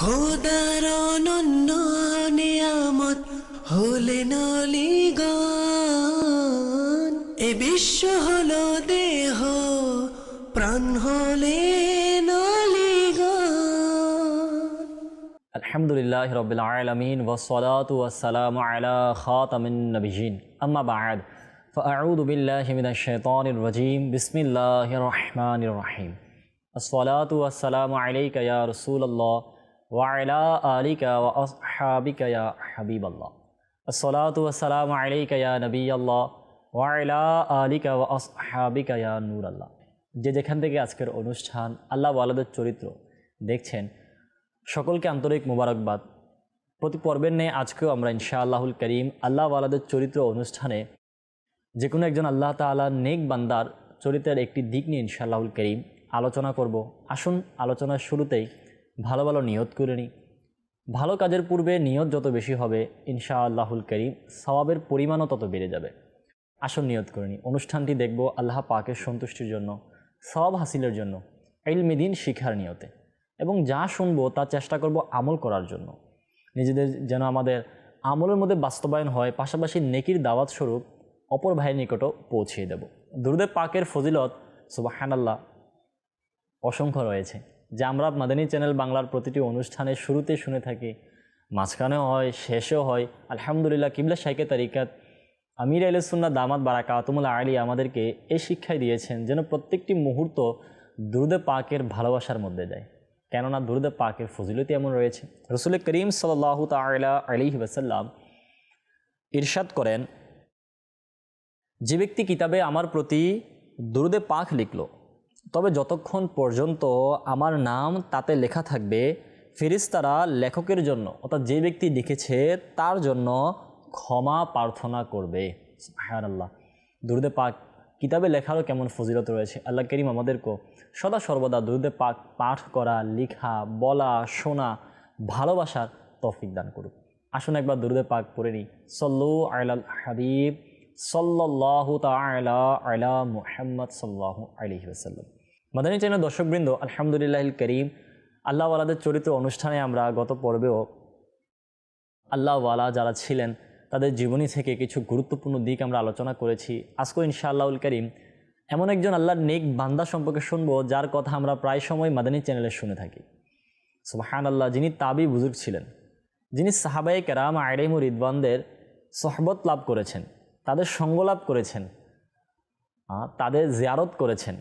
খোদার অনন্য নিয়ামত হলেন অলিগণ এ বিশ্ব হলো দেহ প্রাণ হলেন অলিগণ আলহামদুলিল্লাহ রবিল আলমিন ওসলাত ওয়াসালাম আলা খাতামিন নবীন আম্মা বাদ فأعوذ بالله من الشيطان الرجيم بسم الله الرحمن الرحيم الصلاة والسلام عليك يا رسول الله হাবিবাল্লাহ যে যেখান থেকে আজকের অনুষ্ঠান আল্লাহ আলাদের চরিত্র দেখছেন, সকলকে আন্তরিক মোবারকবাদ। প্রতি পর্বের নিয়ে আজকেও আমরা ইনশা আল্লাহুল করিম আল্লাহ আলাদের চরিত্র অনুষ্ঠানে যে কোনো একজন আল্লাহ তালা নেক বান্দার চরিত্রের একটি দিক নিয়ে ইনশাআল্লাহুল করিম আলোচনা করব। আসুন, আলোচনার শুরুতেই ভালো ভালো নিয়ত করে নিই। ভালো কাজের পূর্বে নিয়ত যত বেশি হবে, ইনশাআল্লাহুল করিম সওয়াবের পরিমাণও তত বেড়ে যাবে। আসল নিয়ত করে নিই। অনুষ্ঠানটি দেখব আল্লাহ পাকের সন্তুষ্টির জন্য, সওয়াব হাসিলের জন্য ইলমিদিন শিখার নিয়তে। এবং যা শুনব তা চেষ্টা করব আমল করার জন্য। নিজেদের যেন আমাদের আমলের মধ্যে বাস্তবায়ন হয়, পাশাপাশি নেকির দাওয়াত স্বরূপ অপর ভাইয়ের নিকটও পৌঁছিয়ে দেব। দুরুদে পাকের ফজিলত, সুবাহানাল্লাহ, অসংখ্য রয়েছে। যা আমরা মাদানী চ্যানেল বাংলার প্রতিটি অনুষ্ঠানের শুরুতে শুনে থাকি। মাঝখানেও হয়, শেষেও হয়। আলহামদুলিল্লাহ, কিবলা শাইকে তারিকাত। আমির আলসুন্না দামাত বারাকা আতমুল্লা আলী আমাদেরকে এই শিক্ষাই দিয়েছেন যেন প্রত্যেকটি মুহূর্ত দুরুদে পাকের ভালোবাসার মধ্যে যায়। কেননা দুরুদে পাকের ফজিলতি এমন রয়েছে। রসুল করিম সাল্লাহ তালা আলী ওয়াসাল্লাম ইরশাদ করেন, যে ব্যক্তি কিতাবে আমার প্রতি দুরুদে পাক লিখল তবে যতক্ষণ পর্যন্ত আমার নাম তাতে লেখা থাকবে ফেরিস্তারা লেখকের জন্য, অর্থাৎ যে ব্যক্তি লিখেছে তার জন্য ক্ষমা প্রার্থনা করবে। হ্যাঁ আল্লাহ দুরুদে পাক কিতাবে লেখারও কেমন ফজিলত রয়েছে? আল্লাহ করিম আমাদেরকেও সদা সর্বদা দুরুদে পাক পাঠ করা, লিখা, বলা, শোনা, ভালোবাসার তৌফিক দান করুক। আসুন একবার দুরুদে পাক পড়ে নিই। সল্লু আলাল হাবিব। সাল্লাহ মাদানী চ্যানেল দর্শকবৃন্দ আলহামদুলিল্লাহ করিম। আল্লাহওয়ালাদের চরিত্র অনুষ্ঠানে আমরা গত পর্বেও আল্লাহওয়ালা যারা ছিলেন, তাদের জীবনী থেকে কিছু গুরুত্বপূর্ণ দিক আমরা আলোচনা করেছি। আজকে ইনশাআল্লাহুল করিম এমন একজন আল্লাহর নেক বান্দা সম্পর্কে শুনব, যার কথা আমরা প্রায় সময় মাদানী চ্যানেলে শুনে থাকি। সুবাহান আল্লাহ যিনি তাবি বুজুর্গ ছিলেন। যিনি সাহাবাই কেরাম আইরেমুর ইদবানদের সহবত লাভ করেছেন। তাদের সঙ্গ লাভ করেছেন তাদের জিয়ারত করেছেন।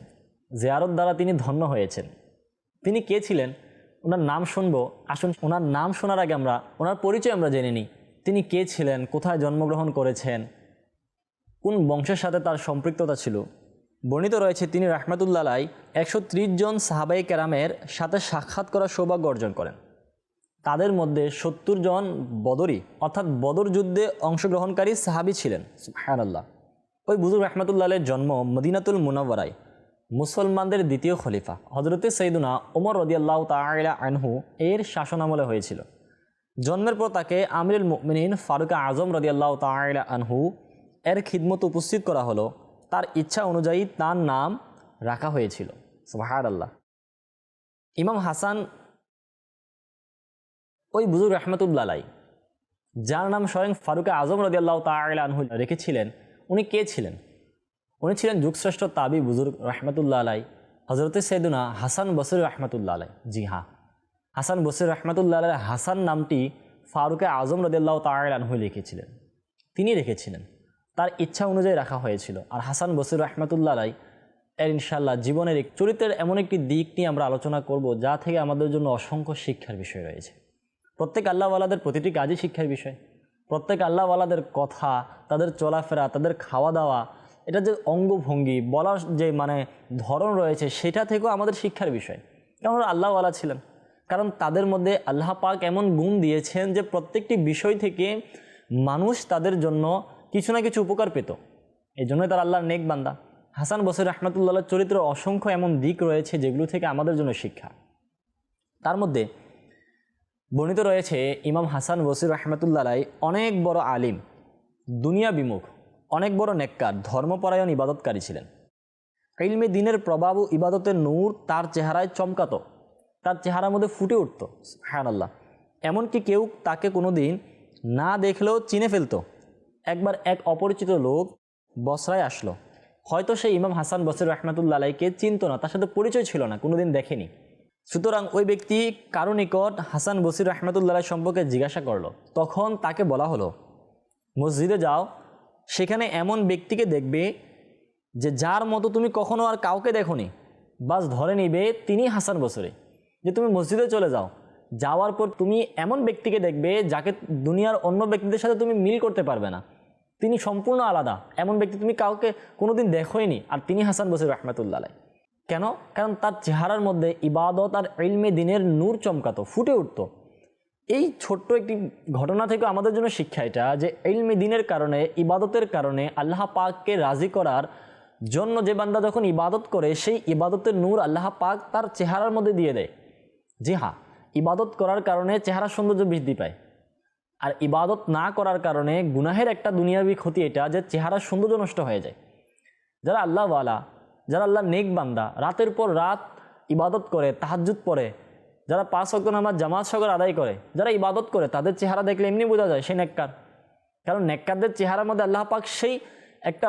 জিয়ারত দ্বারা তিনি ধন্য হয়েছেন। তিনি কে ছিলেন? ওনার নাম শুনব। আসুন, ওনার নাম শোনার আগে আমরা, ওনার পরিচয় আমরা জেনে নিই। তিনি কে ছিলেন? কোথায় জন্মগ্রহণ করেছেন? কোন বংশের সাথে তার সম্পৃক্ততা ছিল? বর্ণিত রয়েছে, তিনি রাহমাতুল্লাহ একশো জন সাহাবাই কেরামের সাথে সাক্ষাৎ করার সৌভাগ্য অর্জন করেন। তাদের মধ্যে সত্তর জন বদরি, অর্থাৎ বদর যুদ্ধে অংশগ্রহণকারী সাহাবি ছিলেন। আল্লাহ ওই বুজুর রহমতুল্লাহের জন্ম মদিনাতুল মুনাওয়ারায়, মুসলমানদের দ্বিতীয় খলিফা হজরতে সৈদুনা ওমর রদিয়াল্লাহ তালা আনহু এর শাসনামলে হয়েছিল। জন্মের পর তাকে আমিরুল মুমিনিন ফারুক আজম রদিয়াল্লাহ তালা আনহু এর খিদমত উপস্থিত করা হলো। তার ইচ্ছা অনুযায়ী তার নাম রাখা হয়েছিল। সুবাহার আল্লাহ ইমাম হাসান ওই বুজুর রহমতুল্লাহ যার নাম স্বয়ং ফারুক আজম রদিয়াল্লাহ আনহু রেখেছিলেন, উনি কে ছিলেন? উনি ছিলেন যুগশ্রেষ্ঠ তাবি বুজুর্গ রহমতুল্লাহ আলাই হজরত সৈদুনা হাসান বসির রহমতুল্লাহ আলাই জি হ্যাঁ হাসান বসির রহমতুল্লাহ আলাই হাসান নামটি ফারুকে আজম রদিয়াল্লাহ আনহু লিখেছিলেন। তিনি রেখেছিলেন। তার ইচ্ছা অনুযায়ী রাখা হয়েছিল। আর হাসান বসির রহমতুল্লাহ আলাই এর ইনশাল্লাহ জীবনের এক চরিত্রের এমন একটি দিক নিয়ে আমরা আলোচনা করব যা থেকে আমাদের জন্য অসংখ্য শিক্ষার বিষয় রয়েছে। প্রত্যেক আল্লাহওয়ালাদের প্রতিটি কাজই শিক্ষার বিষয়। প্রত্যেক আল্লাহওয়ালাদের কথা, তাদের চলাফেরা, তাদের খাওয়া দাওয়া এটা যে অঙ্গভঙ্গি, বলার যে মানে ধরন রয়েছে, সেটা থেকেও আমাদের শিক্ষার বিষয়। কারণ আল্লাহওয়ালা ছিলেন। কারণ তাদের মধ্যে আল্লাহ পাক এমন গুণ দিয়েছেন যে প্রত্যেকটি বিষয় থেকে মানুষ তাদের জন্য কিছু না কিছু উপকার পেত। এই জন্যই তার আল্লাহর নেক বান্দা। হাসান বসির রহমতুল্লাহ চরিত্র অসংখ্য এমন দিক রয়েছে যেগুলো থেকে আমাদের জন্য শিক্ষা। তার মধ্যে বর্ণিত রয়েছে ইমাম হাসান বসির রহমতুল্লাহ অনেক বড় আলিম, দুনিয়া বিমুখ, অনেক বড় নেককার, ধর্মপরায়ণ ইবাদতকারী ছিলেন। ইলমে দিনের প্রভাব ও ইবাদতের নূর তার চেহারায় চমকাতো, তার চেহারার মধ্যে ফুটে উঠত হ্যাঁ আল্লাহ এমনকি কেউ তাকে কোনো দিন না দেখলেও চিনে ফেলত। একবার এক অপরিচিত লোক বসরায় আসলো। হয়তো সে ইমাম হাসান বসির রহমাতুল্লা আলাইকে চিনতো না, তার সাথে পরিচয় ছিল না, কোনোদিন দেখেনি। সুতরাং ওই ব্যক্তি কারও নিকট হাসান বসির রহমাতুল্লাহ সম্পর্কে জিজ্ঞাসা করল। তখন তাকে বলা হলো, মসজিদে যাও, সেখানে এমন ব্যক্তিকে দেখবে যে যার মতো তুমি কখনো আর কাউকে দেখোনি। বাস ধরে নিবে তিনি হাসান বসরে। যে তুমি মসজিদে চলে যাও, যাওয়ার পর তুমি এমন ব্যক্তিকে দেখবে যাকে দুনিয়ার অন্য ব্যক্তিদের সাথে তুমি মিল করতে পারবে না। তিনি সম্পূর্ণ আলাদা। এমন ব্যক্তি তুমি কাউকে কোনোদিন দেখোইনি আর তিনি হাসান বসির রহমতুল্লাহ কেন? কারণ তার চেহারার মধ্যে ইবাদত আর ইলমে দিনের নূর চমকাতো, ফুটে উঠতো। এই ছোট্ট একটি ঘটনা থেকে আমাদের জন্য শিক্ষা এটা যে ইলমে দিনের কারণে, ইবাদতের কারণে আল্লাহ পাককে রাজি করার জন্য যে বান্দা যখন ইবাদত করে, সেই ইবাদতের নূর আল্লাহ পাক তার চেহারার মধ্যে দিয়ে দেয়। জি হ্যাঁ ইবাদত করার কারণে চেহারা সৌন্দর্য বৃদ্ধি পায়। আর ইবাদত না করার কারণে গুনাহের একটা দুনিয়াবী ক্ষতি এটা যে চেহারার সৌন্দর্য নষ্ট হয়ে যায়। যারা আল্লাহওয়ালা যারা আল্লাহ নেক বান্দা, রাতের পর রাত ইবাদত করে, তাহাজ্জুদ পড়ে, যারা পাঁচ অক্ট নামাজ জামাত সগর আদায় করে, যারা ইবাদত করে, তাদের চেহারা দেখলে এমনি বোঝা যায় সে নেককার। কারণ নেককারদের চেহারার মধ্যে আল্লাহ পাক সেই একটা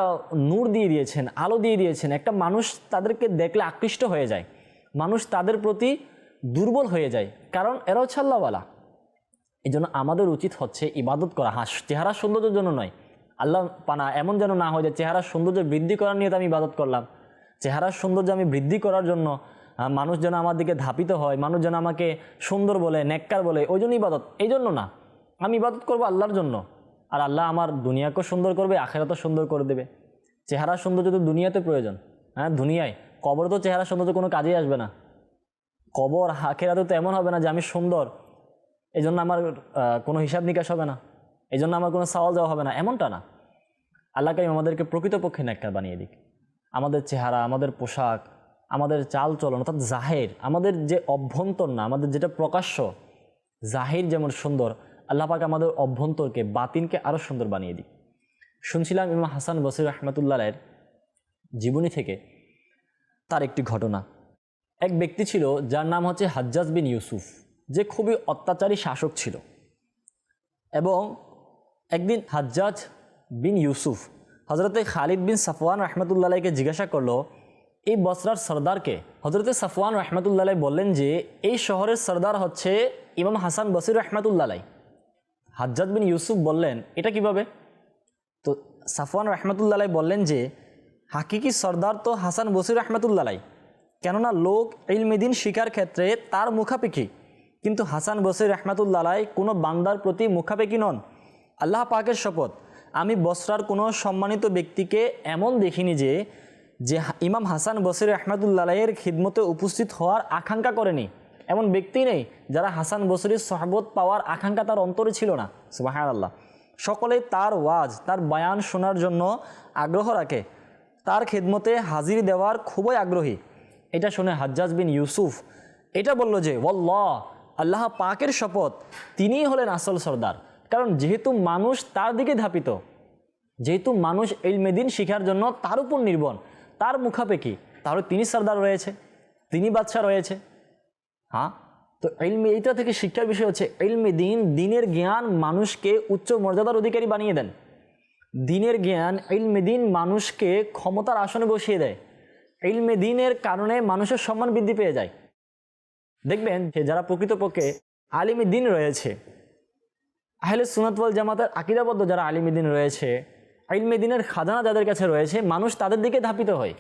নূর দিয়ে দিয়েছেন, আলো দিয়ে দিয়েছেন। একটা মানুষ তাদেরকে দেখলে আকৃষ্ট হয়ে যায়। মানুষ তাদের প্রতি দুর্বল হয়ে যায়। কারণ এরা হচ্ছে আল্লাহওয়ালা। এই জন্য আমাদের উচিত হচ্ছে ইবাদত করা। হাস চেহারা সৌন্দর্যের জন্য নয়। আল্লাহ পানা এমন যেন না হয় যে চেহারার সৌন্দর্য বৃদ্ধি করার নিয়ে তো আমি ইবাদত করলাম। চেহারার সৌন্দর্য আমি বৃদ্ধি করার জন্য মানুষ যেন আমার দিকে ধাপিত হয়, মানুষ যেন আমাকে সুন্দর বলে, নেককার বলে, ওই জন্য ইবাদত। এই জন্য না। আমি ইবাদত করব আল্লাহর জন্য। আর আল্লাহ আমার দুনিয়াকেও সুন্দর করবে, আখেরাতও সুন্দর করে দেবে। চেহারার সৌন্দর্য তো দুনিয়াতে প্রয়োজন। হ্যাঁ দুনিয়ায়। কবর তো চেহারা সৌন্দর্য কোনো কাজেই আসবে না। কবর আখেরাতে তো এমন হবে না যে আমি সুন্দর। এই জন্য আমার কোনো হিসাব নিকাশ হবে না। এই জন্য আমার কোনো সওয়াল দেওয়া হবে না। এমনটা না। আল্লাহ কারিম আমাদেরকে প্রকৃতপক্ষে নেককার বানিয়ে দিক। আমাদের চেহারা, আমাদের পোশাক, আমাদের চাল চলন অর্থাৎ জাহের, আমাদের যে অভ্যন্তর না, আমাদের যেটা প্রকাশ্য, জাহির যেমন সুন্দর, আল্লাহ পাক আমাদের অভ্যন্তরকে, বাতিনকে আরও সুন্দর বানিয়ে দিই শুনছিলাম ইমাম হাসান বসির রহমতুল্লাহের জীবনী থেকে তার একটি ঘটনা। এক ব্যক্তি ছিল যার নাম হচ্ছে হাজ্জাজ বিন ইউসুফ, যে খুবই অত্যাচারী শাসক ছিল। এবং একদিন হাজ্জাজ বিন ইউসুফ হজরতে খালিদ বিন সাফওয়ান রহমতুল্লাহকে জিজ্ঞাসা করল, এই বসরার সর্দারকে? হজরতে সাফওয়ান রহমতুল্লাহ বললেন যে, এই শহরের সর্দার হচ্ছে ইমাম হাসান বসির রহমতুল্লাহ হাজ্জাজ বিন ইউসুফ বললেন, এটা কীভাবে? তো সাফওয়ান রহমতুল্লাহ বললেন যে, হাকিকি সর্দার তো হাসান বসির রহমতুল্লাহ কেননা লোক ইলমেদিন শিকার ক্ষেত্রে তার মুখাপেক্ষী। কিন্তু হাসান বসির রহমতুল্লাহ কোনো বান্দার প্রতি মুখাপেক্ষী নন। আল্লাহ পাকের শপথ। আমি বসরার কোনো সম্মানিত ব্যক্তিকে এমন দেখিনি যে যে ইমাম হাসান বসির রহমতুল্লাহের খিদমতে উপস্থিত হওয়ার আকাঙ্ক্ষা করেনি। এমন ব্যক্তি নেই যারা হাসান বসরির সহবত পাওয়ার আকাঙ্ক্ষা তার অন্তরে ছিল না। সুবাহ আল্লাহ সকলেই তার ওয়াজ, তার বয়ান শোনার জন্য আগ্রহ রাখে। তার খেদমতে হাজির দেওয়ার খুবই আগ্রহী। এটা শুনে হাজ্জাজ বিন ইউসুফ এটা বলল যে, ওয়াল্লাহ, আল্লাহ পাকের শপথ তিনিই হলেন আসল সর্দার। কারণ যেহেতু মানুষ তার দিকে ধাপিত, যেহেতু মানুষ এই মেদিন শিখার জন্য তার উপর নির্ভর, তার মুখাপেক্ষী, তাহলে তিনি সর্দার রয়েছে, তিনি বাদশাহ রয়েছে। হ্যাঁ? তো এলমে এইটা থেকে শিক্ষার বিষয় হচ্ছে এলমে দিন দিনের জ্ঞান মানুষকে উচ্চ মর্যাদার অধিকারী বানিয়ে দেন। দিনের জ্ঞান ইলমে দিন মানুষকে ক্ষমতার আসনে বসিয়ে দেয়। ইলমে দিনের কারণে মানুষের সম্মান বৃদ্ধি পেয়ে যায়। দেখবেন যে যারা প্রকৃতপক্ষে আলিমে দিন রয়েছে আহলে সুনাতওয়াল জামাতের আকিদাবদ্ধ যারা আলিমে দিন রয়েছে ইলমে দিনের খাজানা যাদের কাছে রয়েছে, মানুষ তাদের দিকে ধাপিত হয়।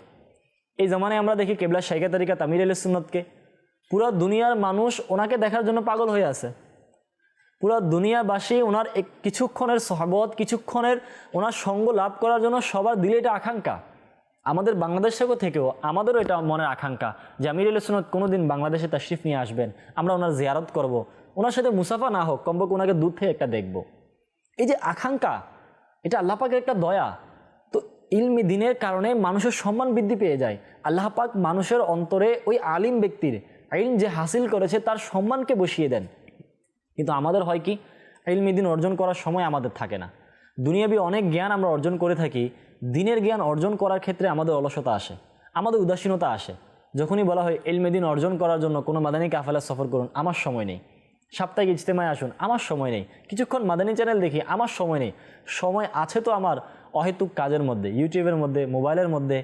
এই জামানায় আমরা দেখি কেবলা শাইকা তারিকা তামির আল সুন্নতকে। পুরো দুনিয়ার মানুষ ওনাকে দেখার জন্য পাগল হয়ে আছে। পুরো দুনিয়াবাসী ওনার কিছুক্ষণের সহবত, কিছুক্ষণের ওনার সঙ্গ লাভ করার জন্য সবার দিলে এটা আকাঙ্ক্ষা। আমাদের বাংলাদেশ থেকে থেকেও আমাদেরও এটা মনের আকাঙ্ক্ষা যে আমির আল সুনত কোনো দিন বাংলাদেশে তাশরিফ নিয়ে আসবেন, আমরা ওনার জিয়ারত করব। ওনার সাথে মুসাফা না হোক, কমপক্ষে ওনাকে দূর থেকে একটা দেখব। এই যে আকাঙ্ক্ষা, এটা আল্লাহ পাকের একটা দয়া। তো ইলমি দিনের কারণে মানুষের সম্মান বৃদ্ধি পেয়ে যায়। আল্লাহ পাক মানুষের অন্তরে ওই আলিম ব্যক্তির ইলম যে হাসিল করেছে, তার সম্মানকে বসিয়ে দেন। কিন্তু আমাদের হয় কি, ইলমি দিন অর্জন করার সময় আমাদের থাকে না। দুনিয়াবি অনেক জ্ঞান আমরা অর্জন করে থাকি, দিনের জ্ঞান অর্জন করার ক্ষেত্রে আমাদের অলসতা আসে, আমাদের উদাসীনতা আসে। যখনই বলা হয় এলমেদিন অর্জন করার জন্য কোনো মাদানী কাফেলা সফর করুন, আমার সময় নেই। সাপ্তাহিক ইজতেমায় আসুন। আমার সময় নেই। কিছুক্ষণ মাদানী চ্যানেল দেখি, আমার সময় নেই। সময় আছে তো আমার অহেতুক কাজের মধ্যে, ইউটিউবের মধ্যে, মোবাইলের মধ্যে,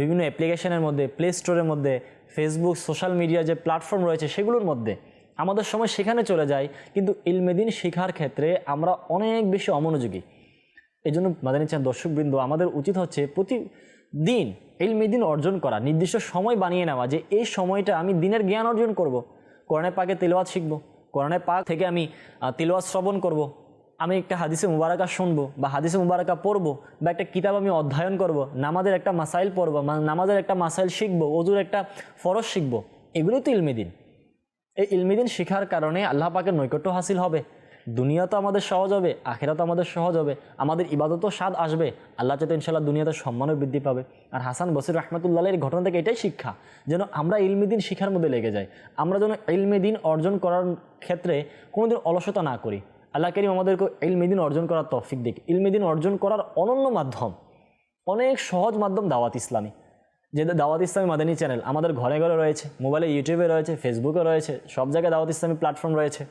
বিভিন্ন অ্যাপ্লিকেশনের মধ্যে প্লে স্টোরের মধ্যে ফেসবুক সোশ্যাল মিডিয়া যে প্ল্যাটফর্ম রয়েছে সেগুলোর মধ্যে। আমাদের সময় সেখানে চলে যায়, কিন্তু ইলমেদিন শেখার ক্ষেত্রে আমরা অনেক বেশি অমনোযোগী। এই জন্য মাদানী চান দর্শকবৃন্দ, আমাদের উচিত হচ্ছে প্রতিদিন ইলমেদিন অর্জন করা, নির্দিষ্ট সময় বানিয়ে নেওয়া যে এই সময়টা আমি দিনের জ্ঞান অর্জন করব। কোরআনে পাকে তেলোয়াত শিখব। কোরআনে পাক থেকে আমি তিলওয়াজ শ্রবণ করব। আমি একটা হাদিসে মুবারাকা শুনব বা হাদিসে মুবারাকা পড়ব বা একটা কিতাব আমি অধ্যয়ন করব। নামাজের একটা মাসাইল পড়ব নামাজের একটা মাসাইল শিখব অজুর একটা ফরজ শিখব, এগুলোই তো ইলমিদিন এই ইলমিদিন শেখার কারণে আল্লাহ পাকের নৈকট্য হাসিল হবে দুনিয়া তো আমাদের সহজ হবে আখেরা তো আমাদের সহজ হবে, আমাদের ইবাদতও স্বাদ আসবে। আল্লাহ চাতে ইনশাল্লাহ দুনিয়াতে সম্মানও বৃদ্ধি পাবে। আর হাসান বসির রহমতুল্লাহ এর ঘটনা থেকে এটাই শিক্ষা, যেন আমরা ইলমিদিন শিখার মধ্যে লেগে যাই। আমরা যেন ইলমিদিন অর্জন করার ক্ষেত্রে কোনোদিন অলসতা না করি। আল্লাহ করিম আমাদেরকে ইলমিদিন অর্জন করার তৌফিক দিক। ইলমিদিন অর্জন করার অনন্য মাধ্যম, অনেক সহজ মাধ্যম দাওয়াত ইসলামী। যে দাওয়াত ইসলামী মাদানী চ্যানেল, আমাদের ঘরে ঘরে রয়েছে, মোবাইলে, ইউটিউবে রয়েছে, ফেসবুকে রয়েছে, সব জায়গায় দাওয়াত ইসলামী প্ল্যাটফর্ম রয়েছে।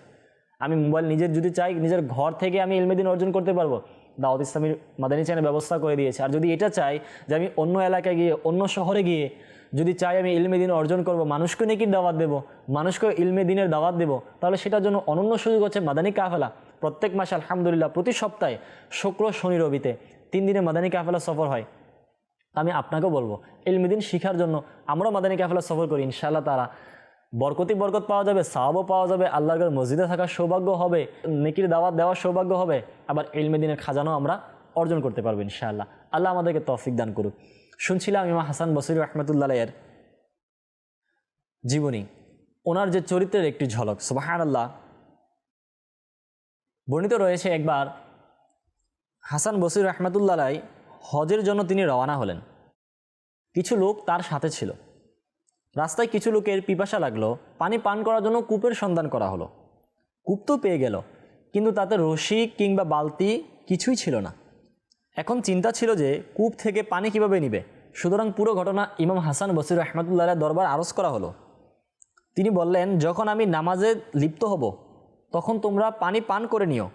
আমি মোবাইল নিজের যদি চাই, নিজের ঘর থেকে আমি ইলমেদিন অর্জন করতে পারব। দাওয়াত ইসলামীর মাদানী চ্যানেল ব্যবস্থা করে দিয়েছে। আর যদি এটা চাই যে আমি অন্য এলাকায় গিয়ে, অন্য শহরে গিয়ে যদি চাই আমি ইলমে দিন অর্জন করব, মানুষকে নেকির দাওয়াত দেবো, মানুষকে ইলমে দিনের দাওয়াত দেবো, তাহলে সেটার জন্য অনন্য সুযোগ হচ্ছে মাদানী কাফেলা। প্রত্যেক মাসে আলহামদুলিল্লাহ প্রতি সপ্তাহে শুক্র, শনি, রবিতে তিন দিনে মাদানী কাফেলা সফর হয়। আমি আপনাকেও বলব ইলমিদিন শিখার জন্য আমরাও মাদানী কাফেলা সফর করি, ইনশাআল্লাহ তারা বরকতি বরকত পাওয়া যাবে সাহাবও পাওয়া যাবে, আল্লাহর মসজিদে থাকার সৌভাগ্য হবে, নেকির দাওয়াত দেওয়ার সৌভাগ্য হবে, আবার ইলমিদিনের খাজানো আমরা অর্জন করতে পারব ইনশাআল্লাহ। আল্লাহ আমাদেরকে তৌফিক দান করুক। শুনছিলাম ইমা হাসান বসির রহমতুল্লাহ এর জীবনী। ওনার যে চরিত্রের একটি ঝলক সুবাহান আল্লাহ বর্ণিত রয়েছে একবার হাসান বসির রহমতুল্লাহ হজের জন্য তিনি রওনা হলেন। কিছু লোক তার সাথে ছিল। রাস্তায় কিছু লোকের পিপাসা লাগল, পানি পান করার জন্য কূপের সন্ধান করা হলো। কূপ তো পেয়ে গেল, কিন্তু তাতে রশি কিংবা বালতি কিছুই ছিল না। এখন চিন্তা ছিল যে কূপ থেকে পানি কীভাবে নিবে। সুতরাং পুরো ঘটনা ইমাম হাসান বসির রহমতুল্লাহ দরবার আরজ করা হলো। তিনি বললেন, যখন আমি নামাজে লিপ্ত হব, তখন তোমরা পানি পান করে নিও।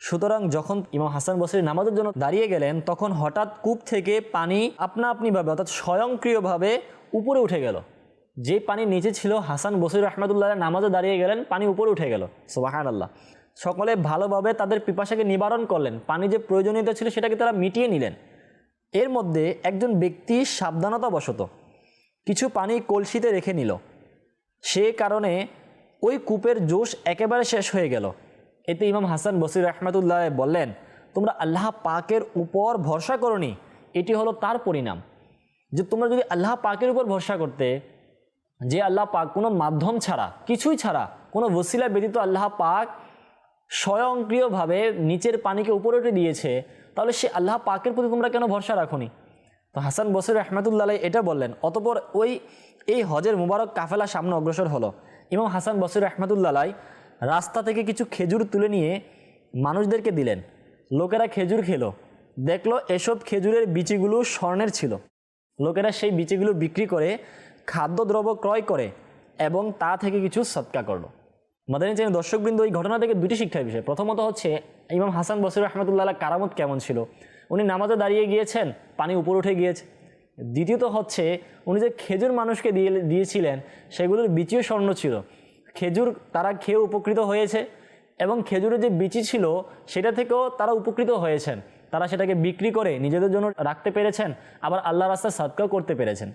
সুতরাং যখন ইমাম হাসান বসির নামাজের জন্য দাঁড়িয়ে গেলেন, তখন হঠাৎ কূপ থেকে পানি আপনা আপনিভাবে, অর্থাৎ স্বয়ংক্রিয়ভাবে উপরে উঠে গেল। যে পানি নিচে ছিল, হাসান বসির রহমতুল্লাহ নামাজে দাঁড়িয়ে গেলেন, পানি উপরে উঠে গেল। সোবাহান আল্লাহ সকলে ভালোভাবে তাদের পিপাসাকে নিবারণ করলেন। পানি যে প্রয়োজনীয়তা ছিল সেটাকে তারা মিটিয়ে নিলেন। এর মধ্যে একজন ব্যক্তি সাবধানতাবশত কিছু পানি কলসিতে রেখে নিল। সে কারণে ওই কূপের জোশ একেবারে শেষ হয়ে গেল। এতে ইমাম হাসান বসির রহমতুল্লাহ বললেন, তোমরা আল্লাহ পাকের উপর ভরসা করনি। এটি হলো তার পরিণাম। যে তোমরা যদি আল্লাহ পাকের উপর ভরসা করতে যে আল্লাহ পাক কোনো মাধ্যম ছাড়া, কিছুই ছাড়া, কোনো ওসিলা ব্যতীত আল্লাহ পাক স্বয়ংক্রিয়ভাবে নিচের পানিকে উপরে উঠে দিয়েছে, তাহলে সে আল্লাহ পাকের প্রতি তোমরা কেন ভরসা রাখোনি? তো হাসান বসির রহমতুল্লাহ এটা বললেন, অতপর ওই, এই হজের মুবারক কাফেলা সামনে অগ্রসর হলো। ইমাম হাসান বসির রহমতুল্লাহ রাস্তা থেকে কিছু খেজুর তুলে নিয়ে মানুষদেরকে দিলেন। লোকেরা খেজুর খেলো, দেখল এসব খেজুরের বিচিগুলো স্বর্ণের ছিল। লোকেরা সেই বিচিগুলো বিক্রি করে খাদ্যদ্রব্য ক্রয় করে এবং তা থেকে কিছু সৎকা করল। মাদানী চাই দর্শকবৃন্দ, এই ঘটনা থেকে দুটি শিক্ষার বিষয়। প্রথমত হচ্ছে, ইমাম হাসান বসির রহমতুল্লাহ কারামত কেমন ছিল? উনি নামাজে দাঁড়িয়ে গিয়েছেন, পানি উপর উঠে গিয়েছে। দ্বিতীয়ত হচ্ছে, উনি যে খেজুর মানুষকে দিয়ে, দিয়েছিলেন, সেগুলোর বিচিও স্বর্ণ ছিল। খেজুর তারা খেয়ে উপকৃত হয়েছে এবং খেজুরের যে বিচি ছিল, সেটা থেকেও তারা উপকৃত হয়েছেন। তারা সেটাকে বিক্রি করে নিজেদের জন্য রাখতে পেরেছেন, আবার আল্লাহ রাস্তা সাদকাও করতে পেরেছেন।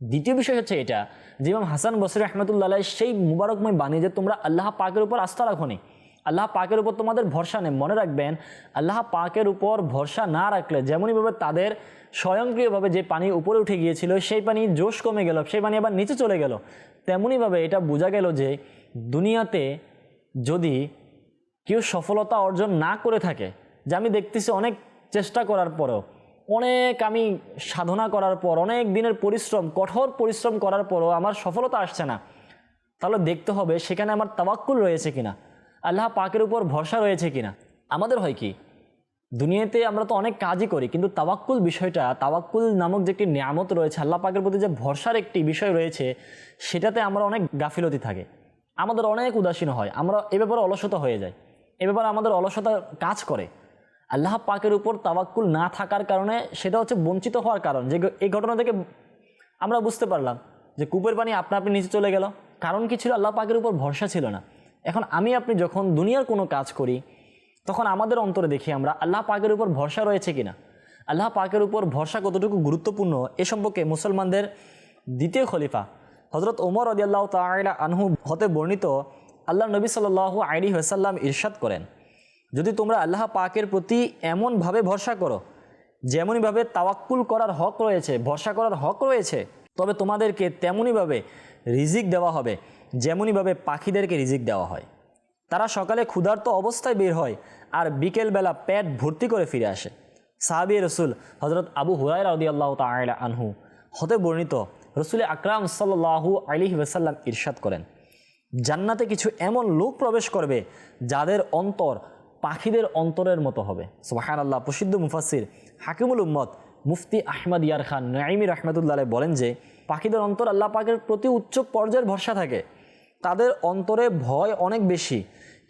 দ্বিতীয় বিষয় হচ্ছে এটা, যে ইমাম হাসান বসির রহমতুল্লাহ সেই মুবারকময় বাণী যে তোমরা আল্লাহ পাকের উপর আস্থা রাখো নি। আল্লাহ পাকের উপর তোমাদের ভরসা নেই, মনে রাখবেন, আল্লাহ পাকের উপর ভরসা না রাখলে, যেমনইভাবে তাদের স্বয়ংক্রিয়ভাবে যে পানি উপরে উঠে গিয়েছিল, সেই পানি জোশ কমে গেল, সেই পানি আবার নিচে চলে গেল। তেমনইভাবে এটা বোঝা গেল যে দুনিয়াতে যদি কেউ সফলতা অর্জন না করে থাকে, যে আমি দেখতেছি অনেক চেষ্টা করার পরেও অনেক আমি সাধনা করার পর, অনেক দিনের পরিশ্রম, কঠোর পরিশ্রম করার পরও আমার সফলতা আসছে না। তাহলে দেখতে হবে সেখানে আমার তাবাক্কুল রয়েছে কিনা, আল্লাহ পাকের উপর ভরসা রয়েছে কিনা। আমাদের হয় কি, দুনিয়াতে আমরা তো অনেক কাজই করি, কিন্তু তাওয়াক্কুল বিষয়টা, তাওয়াক্কুল নামক যে একটি নিয়ামত রয়েছে, আল্লাহ পাকের প্রতি যে ভরসার একটি বিষয় রয়েছে, সেটাতে আমরা অনেক গাফিলতি থাকে। আমাদের অনেক উদাসীন হয়, আমরা এ ব্যাপারে অলসতা হয়ে যায় এ ব্যাপারে আমাদের অলসতা কাজ করে। আল্লাহ পাকের উপর তাওয়াক্কুল না থাকার কারণে সেটা হচ্ছে বঞ্চিত হওয়ার কারণ। যে এই ঘটনা থেকে আমরা বুঝতে পারলাম যে কূপের পানি আপনা আপনি নিচে চলে গেল। কারণ কি ছিল? আল্লাহ পাকের উপর ভরসা ছিল না। এখন আমি আপনি যখন দুনিয়ার কোনো কাজ করি, তখন আমাদের অন্তরে দেখি আমরা আল্লাহ পাকের উপর ভরসা রয়েছে কিনা। আল্লাহ পাকের উপর ভরসা কতটুকু গুরুত্বপূর্ণ এ সম্পর্কে মুসলমানদের দ্বিতীয় খলিফা হজরত ওমর আদিয়াল্লাহ তালা আনহু হতে বর্ণিত আল্লাহ নবী সাল আলী হাসাল্লাম ইরশাদ করেন। যদি তোমরা আল্লাহ পাকের প্রতি এমনভাবে ভরসা করো, যেমনইভাবে তাওয়াক্কুল করার হক রয়েছে, ভরসা করার হক রয়েছে, তবে তোমাদেরকে তেমনইভাবে রিজিক দেওয়া হবে, যেমনইভাবে পাখিদেরকে রিজিক দেওয়া হয়। তারা সকালে ক্ষুধার্ত অবস্থায় বের হয় আর বিকেলবেলা পেট ভর্তি করে ফিরে আসে। সাহাবি রসুল হজরত আবু হুরাই রদি আল্লাহ তালা আনহু হতে বর্ণিত রসুল আকরাম সাল্লাহু আলী ওসাল্লাম ইরশাদ করেন, জান্নাতে কিছু এমন লোক প্রবেশ করবে যাদের অন্তর পাখিদের অন্তরের মতো হবে। সুবাহান আল্লাহ প্রসিদ্ধ মুফাসির হাকিমুল উম্মদ মুফতি আহমদ ইয়ার খান নাইমি রহমতুল্লাহ বলেন যে, পাখিদের অন্তর আল্লাহ পাকের প্রতি উচ্চ পর্যায়ের ভরসা থাকে। তাদের অন্তরে ভয় অনেক বেশি,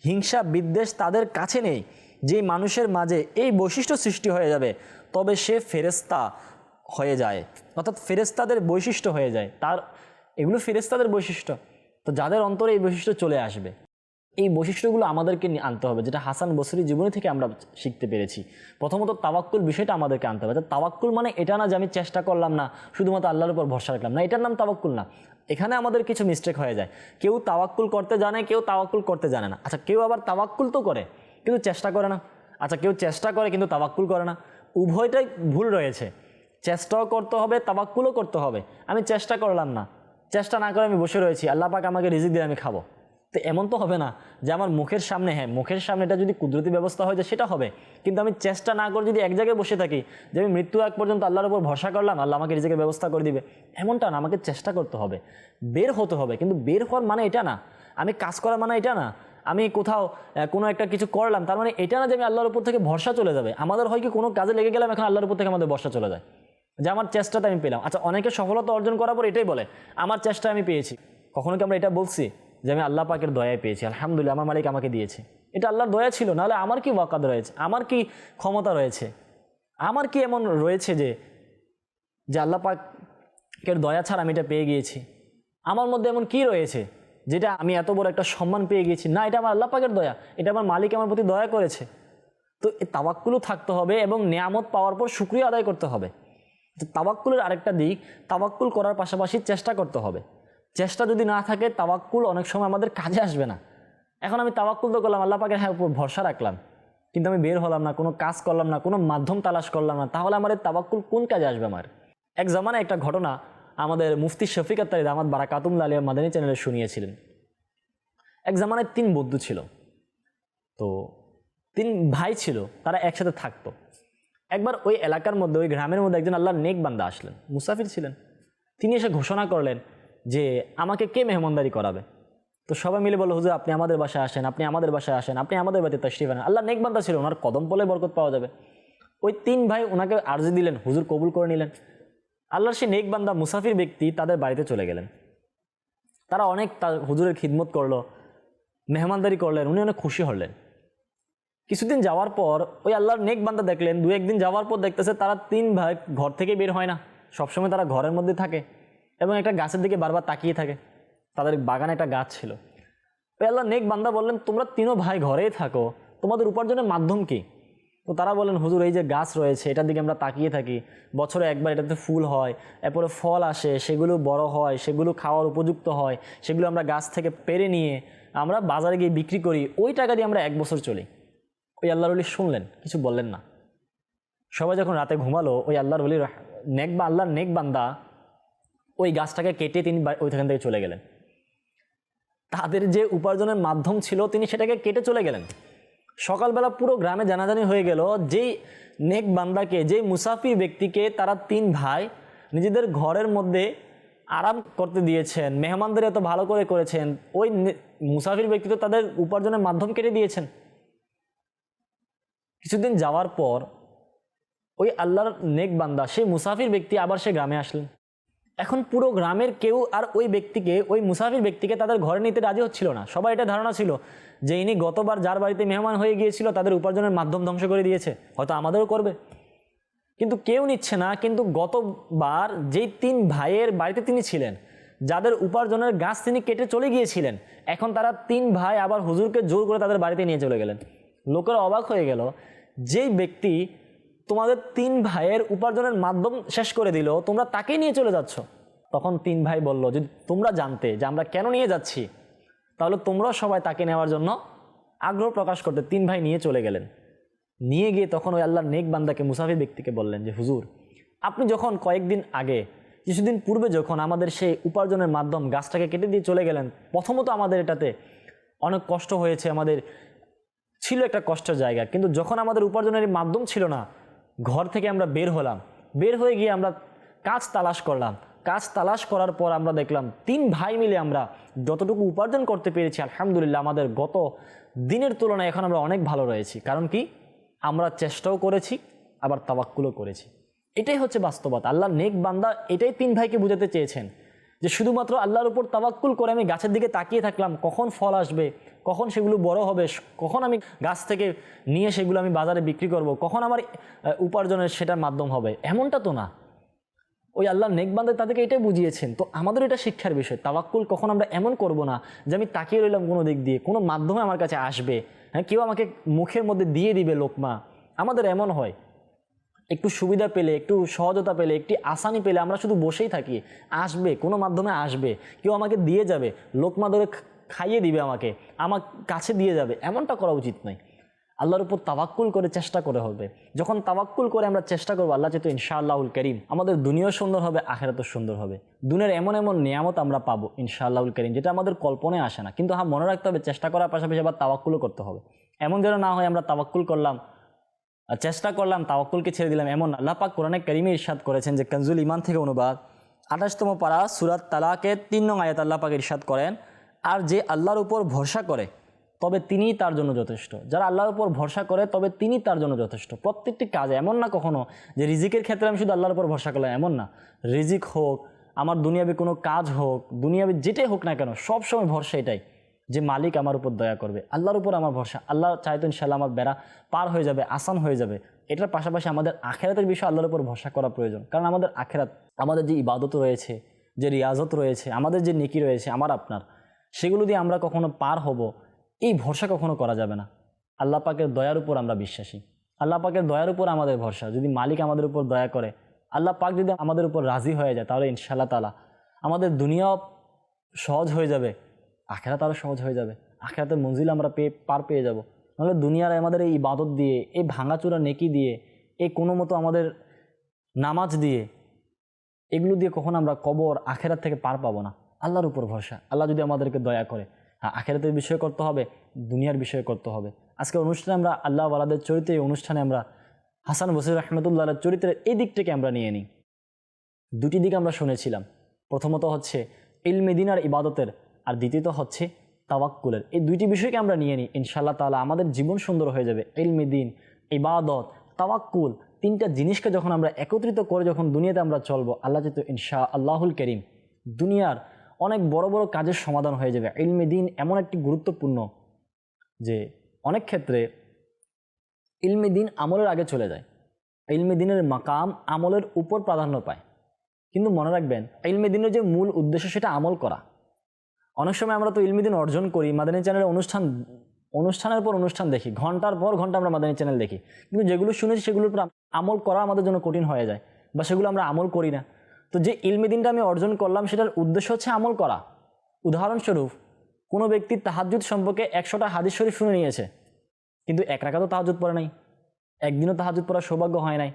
হিংসা, বিদ্বেষ তাদের কাছে নেই। যে মানুষের মাঝে এই বৈশিষ্ট্য সৃষ্টি হয়ে যাবে, তবে সে ফেরেস্তা হয়ে যায়। অর্থাৎ ফেরেস্তাদের বৈশিষ্ট্য হয়ে যায়। তার, এগুলো ফেরেস্তাদের বৈশিষ্ট্য। তো যাদের অন্তরে এই বৈশিষ্ট্য চলে আসবে। এই বৈশিষ্ট্যগুলো আমাদেরকে আনতে হবে, যেটা হাসান বসরি জীবনী থেকে আমরা শিখতে পেরেছি। প্রথমত তাওয়াক্কুল বিষয়টা আমাদেরকে আনতে হবে। তাওয়াক্কুল মানে এটা না যে আমি চেষ্টা করলাম না, শুধুমাত্র আল্লাহর উপর ভরসা রাখলাম না এটার নাম তাওয়াক্কুল না। এখানে আমাদের কিছু মিস্টেক হয়ে যায়। কেউ তাওয়াক্কুল করতে জানে, কেউ তাওয়াক্কুল করতে জানে না। আচ্ছা কেউ আবার তাওয়াক্কুল তো করে, কিন্তু চেষ্টা করে না। আচ্ছা কেউ চেষ্টা করে, কিন্তু তাওয়াক্কুল করে না। উভয়টাই ভুল রয়েছে। চেষ্টাও করতে হবে তাবাক্কুলও করতে হবে। আমি চেষ্টা করলাম না। চেষ্টা না করে আমি বসে রয়েছি। আল্লাহ পাক আমাকে রিজিক দিয়ে আমি খাব। তো এমন তো হবে না যে আমার মুখের সামনে হ্যাঁ মুখের সামনে এটা যদি কুদরতি ব্যবস্থা হয় যে সেটা হবে, কিন্তু আমি চেষ্টা না করে যদি এক জায়গায় বসে থাকি যে আমি মৃত্যু আগ পর্যন্ত আল্লাহর উপর ভরসা করলাম, আল্লাহ আমাকে রিজিকের ব্যবস্থা করে দিবে, এমনটা না, আমাকে চেষ্টা করতে হবে, বের হতে হবে, কিন্তু বের হওয়ার মানে এটা না, আমি কাজ করা মানে এটা না, আমি কোথাও কোনো একটা কিছু করলাম, তার মানে এটা না যে আমি আল্লাহর উপর থেকে ভরসা চলে যাবে, আমাদের হয় কি কোনো কাজে লেগে গেলাম, এখন আল্লাহর উপর থেকে আমাদের ভরসা চলে যায়, যে আমার চেষ্টাতে আমি পেলাম। আচ্ছা অনেকে সফলতা অর্জন করার পর এটাই বলে, আমার চেষ্টা আমি পেয়েছি। কখনো কি আমরা এটা বলছি? যে আমি আল্লাহ পাকের দয়ায় পেয়েছি, আলহামদুলিল্লাহ, আমার মালিক আমাকে দিয়েছে। এটা আল্লাহর দয়া ছিল, নাহলে আমার কি ওয়াকাদ রয়েছে? আমার কি ক্ষমতা রয়েছে? আমার কি এমন রয়েছে যে যে আল্লাহ পাকের দয়া ছাড়া আমি এটা পেয়ে গিয়েছি? আমার মধ্যে এমন কি রয়েছে যেটা আমি এত বড় একটা সম্মান পেয়ে গিয়েছি? না, এটা আমার আল্লাহ পাকের দয়া, এটা আমার মালিক আমার প্রতি দয়া করেছে। তো এই তাবাক্কুলও থাকতে হবে এবং নিয়ামত পাওয়ার পর শুক্রিয়া আদায় করতে হবে। তো তাবাক্কুলের আরেকটা দিক তাবাক্কুল করার পাশাপাশি চেষ্টা করতে হবে। চেষ্টা যদি না থাকে তাবাক্কুল অনেক সময় আমাদের কাজে আসবে না। এখন আমি তাবাক্কুল তো করলাম, আল্লাহ পাকের হ্যাঁ উপর ভরসা রাখলাম। কিন্তু আমি বের হলাম না, কোনো কাজ করলাম না, কোনো মাধ্যম তালাশ করলাম না। তাহলে আমার এই কোন কাজে আসবে আমার? এক জামানায় একটা ঘটনা আমাদের মুফতি শফিক দামাদ বারাকাতুল্লা আলিয়া মাদানী চ্যানেলে শুনিয়েছিলেন। এক জামানায় তিন বন্ধু ছিল। তো তিন ভাই ছিল, তারা একসাথে থাকতো। একবার ওই এলাকার মধ্যে, ওই গ্রামের মধ্যে একজন আল্লাহর নেক বান্দা আসলেন, মুসাফির ছিলেন। তিনি এসে ঘোষণা করলেন যে আমাকে কে মেহমানদারি করাবে? তো সবাই মিলে বলল, হুজুর, আপনি আমাদের বাসায় আসেন, আপনি আমাদের বাসায় আসেন, আপনি আমাদের বাড়িতে তশরিফ আনেন। আল্লাহ নেক বান্দা ছিল, ওনার কদম পলে বরকত পাওয়া যাবে। ওই তিন ভাই ওনাকে আর্জি দিলেন, হুজুর, কবুল করে নিলেন। আল্লাহর সেই নেক বান্দা মুসাফির ব্যক্তি তাদের বাড়িতে চলে গেলেন। তারা অনেক তার হুজুরের খিদমত করল, মেহমানদারি করলেন, উনি অনেক খুশি হলেন। কিছুদিন যাওয়ার পর ওই আল্লাহর নেক বান্দা দেখলেন দু একদিন যাওয়ার পর দেখতেছে তারা তিন ভাই ঘর থেকে বের হয় না। সবসময় তারা ঘরের মধ্যে থাকে। এবং একটা গাছের দিকে বারবার তাকিয়ে থাকে। তাদের বাগানে একটা গাছ ছিল। ওই আল্লাহ নেক বান্দা বললেন, তোমরা তিনও ভাই ঘরেই থাকো, তোমাদের উপার্জনের মাধ্যম কি? তো তারা বলেন হুজুর, এই যে গাছ রয়েছে, এটার দিকে আমরা তাকিয়ে থাকি। বছরে একবার এটাতে ফুল হয়, এরপরে ফল আসে, সেগুলো বড় হয়, সেগুলো খাওয়ার উপযুক্ত হয়, সেগুলো আমরা গাছ থেকে পেরে নিয়ে আমরা বাজারে গিয়ে বিক্রি করি, ওই টাকা দিয়ে আমরা এক বছর চলি। ওই আল্লাহর অলি শুনলেন, কিছু বললেন না। সবাই যখন রাতে ঘুমালো, ওই আল্লাহর অলির নেক বা আল্লাহর নেক বান্দা ওই গাছটাকে কেটে তিনি ওইখান থেকে চলে গেলেন। তাদের যে উপার্জনের মাধ্যম ছিল, তিনি সেটাকে কেটে চলে গেলেন। সকালবেলা পুরো গ্রামে জানাজানি হয়ে গেল, যেই নেক বান্দাকে, যেই মুসাফির ব্যক্তিকে তারা তিন ভাই নিজেদের ঘরের মধ্যে আরাম করতে দিয়েছেন, মেহমানদের এত ভালো করে করেছেন, ওই মুসাফির ব্যক্তি তো তাদের উপার্জনের মাধ্যম কেটে দিয়েছেন। কিছুদিন যাওয়ার পর ওই আল্লাহর নেক বান্দা, সেই মুসাফির ব্যক্তি আবার সে গ্রামে আসলেন। এখন পুরো গ্রামের কেউ আর ওই ব্যক্তিকে, ওই মুসাফির ব্যক্তিকে তাদের ঘরে নিতে রাজি হচ্ছিল না। সবাই এটা ধারণা ছিল যে ইনি গতবার যার বাড়িতে মেহমান হয়ে গিয়েছিল, তাদের উপার্জনের মাধ্যম ধ্বংস করে দিয়েছে। হয়তো আমাদেরও করবে। কিন্তু কেউ নিচ্ছে না, কিন্তু গতবার যেই তিন ভাইয়ের বাড়িতে তিনি ছিলেন, যাদের উপার্জনের গাছ তিনি কেটে চলে গিয়েছিলেন, এখন তারা তিন ভাই আবার হুজুরকে জোর করে তাদের বাড়িতে নিয়ে চলে গেলেন। লোকেরা অবাক হয়ে গেল যেই ব্যক্তি তোমাদের তিন ভাইয়ের উপার্জনের মাধ্যম শেষ করে দিল, তোমরা তাকে নিয়ে চলে যাচ্ছ। তখন তিন ভাই বলল, যদি তোমরা জানতে যে আমরা কেন নিয়ে যাচ্ছি, তাহলে তোমরাও সবাই তাকে নেওয়ার জন্য আগ্রহ প্রকাশ করতে তিন ভাই নিয়ে চলে গেলেন। নিয়ে গিয়ে তখন ওই আল্লাহর নেক বান্দাকে মুসাফি ব্যক্তিকে বললেন যে, হুজুর, আপনি যখন কয়েকদিন আগে, কিছুদিন পূর্বে যখন আমাদের সেই উপার্জনের মাধ্যম গাছটাকে কেটে দিয়ে চলে গেলেন, প্রথমত আমাদের এটাতে অনেক কষ্ট হয়েছে, আমাদের ছিল একটা কষ্টের জায়গা, কিন্তু যখন আমাদের উপার্জনের মাধ্যম ছিল না ঘর থেকে আমরা বের হলাম। বের হয়ে গিয়ে আমরা কাজ তালাশ করলাম। কাজ তালাশ করার পর আমরা দেখলাম তিন ভাই মিলে আমরা যতটুকু উপার্জন করতে পেরেছি, আলহামদুলিল্লাহ আমাদের গত দিনের তুলনায় এখন আমরা অনেক ভালো রয়েছি। কারণ কি? আমরা চেষ্টাও করেছি, আবার তাবাক্কুলও করেছি। এটাই হচ্ছে বাস্তবতা। আল্লাহ নেক বান্দা এটাই তিন ভাইকে বুঝাতে চেয়েছেন। যে শুধুমাত্র আল্লাহর উপর তাবাক্কুল করে আমি গাছের দিকে তাকিয়ে থাকলাম, কখন ফল আসবে, কখন সেগুলো বড় হবে, কখন আমি গাছ থেকে নিয়ে সেগুলো আমি বাজারে বিক্রি করব, কখন আমার উপার্জনের সেটার মাধ্যম হবে, এমনটা তো না। ওই আল্লাহ নেক বান্দা তাদেরকে এটাই বুঝিয়েছেন। তো আমাদের এটা শিক্ষার বিষয়। তাওয়াক্কুল কখন আমরা এমন করব না যে আমি তাকিয়ে রইলাম কোনো দিক দিয়ে, কোনো মাধ্যমে আমার কাছে আসবে। হ্যাঁ কেউ আমাকে মুখের মধ্যে দিয়ে দিবে লোকমা। আমাদের এমন হয়। একটু সুবিধা পেলে, একটু সহজতা পেলে, একটি আসানি পেলে আমরা শুধু বসেই থাকি। আসবে, কোনো মাধ্যমে আসবে। কেউ আমাকে দিয়ে যাবে লোকমা ধরে খাইয়ে দিবে আমাকে, আমার কাছে দিয়ে যাবে, এমনটা করা উচিত নয়। আল্লাহর উপর তাওয়াক্কুল করে চেষ্টা করে হবে। যখন তাওয়াক্কুল করে আমরা চেষ্টা করব, আল্লাহ চেতো ইনশাআল্লাহুল করিম, আমাদের দুনিয়াও সুন্দর হবে, আখেরাতও সুন্দর হবে। দুনিয়ার এমন এমন নিয়ামত আমরা পাবো, ইনশাআল্লাহুল করিম, যেটা আমাদের কল্পনায় আসে না। কিন্তু হ্যাঁ মনে রাখতে হবে, চেষ্টা করার পাশাপাশি আবার তাওয়াক্কুলও করতে হবে। এমন যেন না হয় আমরা তাওয়াক্কুল করলাম চেষ্টা করলাম তাওয়াক্কুলকে ছেড়ে দিলাম। এমন আল্লাহ পাক কোরআনে করিমে ইরশাদ করেছেন যে কনজুল ইমান থেকে অনুবাদ। আঠাশতম পারা সুরাত তালাকে তিন নং আয়াত আল্লাহ পাক ইরশাদ করেন, আর যে আল্লাহর উপর ভরসা করে, তবে তিনিই তার জন্য যথেষ্ট। যারা আল্লাহর উপর ভরসা করে, তবে তিনি তার জন্য যথেষ্ট। প্রত্যেকটি কাজে এমন না কখনো যে রিজিকের ক্ষেত্রে আমি শুধু আল্লাহর উপর ভরসা করলাম, এমন না। রিজিক হোক, আমার দুনিয়াবি কোনো কাজ হোক, দুনিয়াবি যেটাই হোক না কেন, সবসময় ভরসা এটাই। যে মালিক আমার উপর দয়া করবে। আল্লাহর উপর আমার ভরসা। আল্লাহ চাইতো ইনশাল্লাহ আমার বেড়া পার হয়ে যাবে, আসান হয়ে যাবে। এটার পাশাপাশি আমাদের আখেরাতের বিষয়ে আল্লাহর উপর ভরসা করা প্রয়োজন। কারণ আমাদের আখেরাত, আমাদের যে ইবাদত রয়েছে, যে রিয়াজত রয়েছে, আমাদের যে নেকি রয়েছে, আমার, আপনার, সেগুলো দিয়ে আমরা কখনো পার হব, এই ভরসা কখনো করা যাবে না। আল্লাহ পাকের দয়ার উপর আমরা বিশ্বাসী। আল্লাহ পাকের দয়ার উপর আমাদের ভরসা। যদি মালিক আমাদের উপর দয়া করে, আল্লাহ পাক যদি আমাদের উপর রাজি হয়ে যায়, তাহলে ইনশাল্লাহ তালা আমাদের দুনিয়া সহজ হয়ে যাবে। আখেরাত আরও সহজ হয়ে যাবে। আখেরাতের মঞ্জিল আমরা পেয়ে, পার পেয়ে যাব। নাহলে দুনিয়ার আমাদের এই ইবাদত দিয়ে, এই ভাঙাচোরা নেকি দিয়ে, এই কোনো মতো আমাদের নামাজ দিয়ে, এগুলো দিয়ে কখন আমরা কবর আখেরাত থেকে পার পাবো না। আল্লাহর উপর ভরসা। আল্লাহ যদি আমাদেরকে দয়া করে। হ্যাঁ আখেরাতের বিষয়ে করতে হবে, দুনিয়ার বিষয়ে করতে হবে। আজকে অনুষ্ঠানে আমরা আল্লাহ আলাদের চরিত্রে, এই অনুষ্ঠানে আমরা হাসান বসির রহমতুল্লাহ চরিত্রের এই দিকটাকে আমরা নিয়ে নিই। দুটি দিক আমরা শুনেছিলাম। প্রথমত হচ্ছে ইলমেদিনার ইবাদতের। আর দ্বিতীয়ত হচ্ছে তাওয়াক্কুলের। এই দুইটি বিষয়কে আমরা নিয়ে নিই। ইনশাআল্লাহ তাআলা আমাদের জীবন সুন্দর হয়ে যাবে। ইলমেদিন ইবাদত, তাওয়াক্কুল, তিনটা জিনিসকে যখন আমরা একত্রিত করে যখন দুনিয়াতে আমরা চলবো, আল্লাহ যেহেতু ইনশা আল্লাহুল করিম, দুনিয়ার অনেক বড় বড় কাজের সমাধান হয়ে যাবে। ইলমেদিন এমন একটি গুরুত্বপূর্ণ যে অনেক ক্ষেত্রে ইলমে দিন আমলের আগে চলে যায়। ইলমে মাকাম আমলের উপর প্রাধান্য পায়। কিন্তু মনে রাখবেন, ইলমে যে মূল উদ্দেশ্য সেটা আমল করা। অনেক সময় আমরা তো ইলমি দিন অর্জন করি, মাদানী চ্যানেলে অনুষ্ঠান, অনুষ্ঠানের পর অনুষ্ঠান দেখি, ঘণ্টার পর ঘণ্টা আমরা মাদানী চ্যানেল দেখি। কিন্তু যেগুলো শুনেছি সেগুলোর উপর আমল করা আমাদের জন্য কঠিন হয়ে যায় বা সেগুলো আমরা আমল করি না। তো যে ইলমি দিনটা আমি অর্জন করলাম সেটার উদ্দেশ্য হচ্ছে আমল করা। উদাহরণস্বরূপ, কোনো ব্যক্তি তাহাজ্জুদ সম্পর্কে একশোটা হাদিস শরীফ শুনে নিয়েছে, কিন্তু এক রাখা তো তাহাজুদ পড়ে নাই, একদিনও তাহাজুদ পড়ার সৌভাগ্য হয় নাই।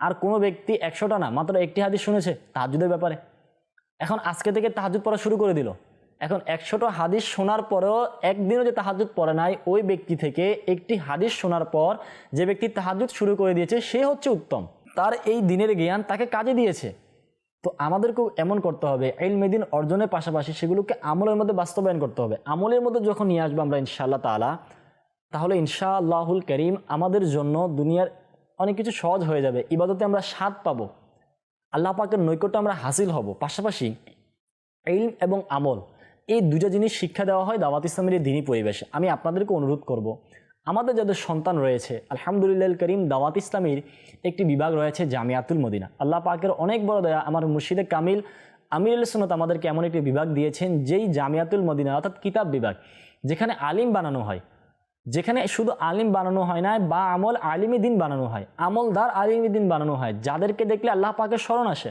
আর কোনো ব্যক্তি একশোটা না, মাত্র একটি হাদিস শুনেছে তাহাজুদের ব্যাপারে। এখন আজকে থেকে তাহাজুদ পড়া শুরু করে দিল। এখন একশোটা হাদিস শোনার পরেও একদিনও যে তাহাজুদ পড়ে নাই, ওই ব্যক্তি থেকে একটি হাদিস শোনার পর যে ব্যক্তি তাহাজুদ শুরু করে দিয়েছে, সে হচ্ছে উত্তম। তার এই দিনের জ্ঞান তাকে কাজে দিয়েছে। তো আমাদেরকেও এমন করতে হবে মেদিন অর্জনের পাশাপাশি সেগুলোকে আমলের মধ্যে বাস্তবায়ন করতে হবে। আমলের মধ্যে যখন নিয়ে আসব আমরা ইনশাআল্লাহ তালা তাহলে ইনশা আল্লাহুল করিম আমাদের জন্য দুনিয়ার অনেক কিছু সহজ হয়ে যাবে, ইবাদতে আমরা স্বাদ পাবো, আল্লাহ পাকের নৈকট্য আমরা হাসিল হব। পাশাপাশি ইলম এবং আমল এই দুটো জিনিস শিক্ষা দেওয়া হয় দাওয়াত ইসলামের এই দিনই পরিবেশে। আমি আপনাদেরকে অনুরোধ করব, আমাদের যাদের সন্তান রয়েছে, আলহামদুলিল্লাহ করিম, দাওয়াত ইসলামীর একটি বিভাগ রয়েছে জামিয়াতুল মদিনা। আল্লাহ পাকের অনেক বড় দয়া আমার মুর্শিদে কামিল আমির সুনত আমাদেরকে এমন একটি বিভাগ দিয়েছেন, যেই জামিয়াতুল মদিনা অর্থাৎ কিতাব বিভাগ, যেখানে আলিম বানানো হয়। যেখানে শুধু আলিম বানানো হয় না, বা আমল আলিমী দিন বানানো হয়, আমলদার আলিমী দিন বানানো হয়। যাদেরকে দেখলে আল্লাহ পাকের স্মরণ আসে,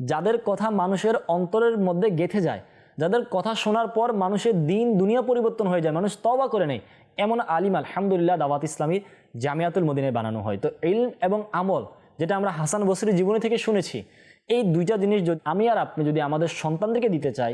যাদের কথা মানুষের অন্তরের মধ্যে গেঁথে যায় যাদের কথা শোনার পর মানুষের দিন, দুনিয়া পরিবর্তন হয়ে যায়, মানুষ তবা করে নেয়। এমন আলিম, আলহামদুলিল্লাহ, দাওয়াত ইসলামী জামিয়াতুল মদিনায় বানানো হয়। তো ইলম এবং আমল, যেটা আমরা হাসান বসরির জীবনী থেকে শুনেছি, এই দুইটা জিনিস যদি আমি আর আপনি যদি আমাদের সন্তানদেরকে দিতে চাই,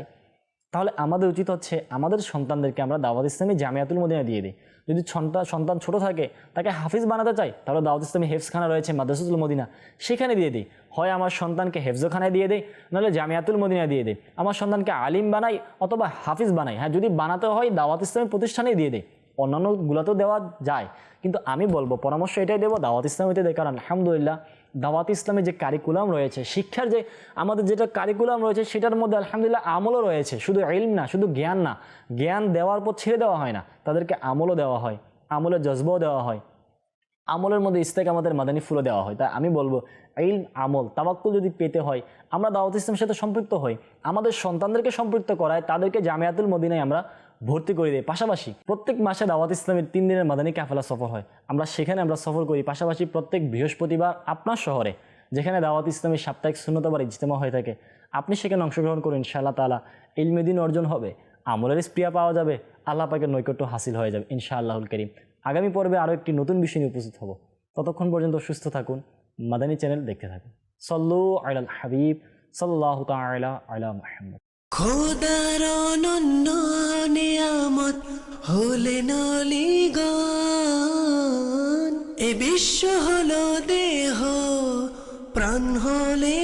তাহলে আমাদের উচিত হচ্ছে আমাদের সন্তানদেরকে আমরা দাওয়াত ইসলামী জামিয়াতুল মদিনায় দিয়ে দিই। যদি সন্তান সন্তান ছোট থাকে, তাকে হাফিজ বানাতে চাই তাহলে দাউদ ইসলামী হেফজখানা রয়েছে মাদ্রাসুল মদিনা। সেখানে দিয়ে দিই, হয় আমার সন্তানকে হেফজখানায় দিয়ে দেয় নাহলে জামিয়াতুল মদিনা দিয়ে দেয় আমার সন্তানকে আলিম বানাই অথবা হাফিজ বানাই। হ্যাঁ যদি বানাতে হয় দাওয়াত ইসলামী প্রতিষ্ঠানেই দিয়ে দেয় অন্যান্যগুলোতেও দেওয়া যায়। কিন্তু আমি বলব, পরামর্শ এটাই দেবো, দাওয়াত ইসলামীতে দেয়। কারণ আলহামদুলিল্লাহ দাওয়াত ইসলামের যে কারিকুলাম রয়েছে, শিক্ষার যে আমাদের যেটা কারিকুলাম রয়েছে, সেটার মধ্যে আলহামদুলিল্লাহ আমলও রয়েছে। শুধু ইলম না, শুধু জ্ঞান না। জ্ঞান দেওয়ার পর ছেড়ে দেওয়া হয় না। তাদেরকে আমলও দেওয়া হয়, আমলের জজবাও দেওয়া হয়। আমলের মধ্যে ইস্তেক আমাদের মাদানী ফুলও দেওয়া হয়। তাই আমি বলব ইলম আমল তাবাক্কুল যদি পেতে হয়, আমরা দাওয়াত ইসলামের সাথে সম্পৃক্ত হই। আমাদের সন্তানদেরকে সম্পৃক্ত করায়, তাদেরকে জামিয়াতুল মদিনায় আমরা ভর্তি করে দেয়। পাশাপাশি প্রত্যেক মাসে দাওয়াত ইসলামের তিন দিনের মাদানী কাফেলা সফর হয়। আমরা সেখানে আমরা সফর করি, পাশাপাশি প্রত্যেক বৃহস্পতিবার আপনার শহরে, যেখানে দাওয়াত ইসলামের সাপ্তাহিক শূন্যতাবার ইজতেমা হয়ে থাকে। আপনি সেখানে অংশগ্রহণ করুন, ইনশাআল্লাহ তালা ইলমেদিন অর্জন হবে, আমলের স্প্রিয়া পাওয়া যাবে, আল্লাহ পাকের নৈকট্য হাসিল হয়ে যাবে, ইনশাআল্লাহুল করিম। আগামী পর্বে আরও একটি নতুন বিষয় নিয়ে উপস্থিত হব। ততক্ষণ পর্যন্ত সুস্থ থাকুন, মাদানী চ্যানেল দেখতে থাকুন। সল্লু আলাল হাবিব সাল্লাহ তালা আলা মাহমদ খোদার অনন্য নিয়ামত হলে অলিগণ এ বিশ্ব হলো দেহ প্রাণ হলে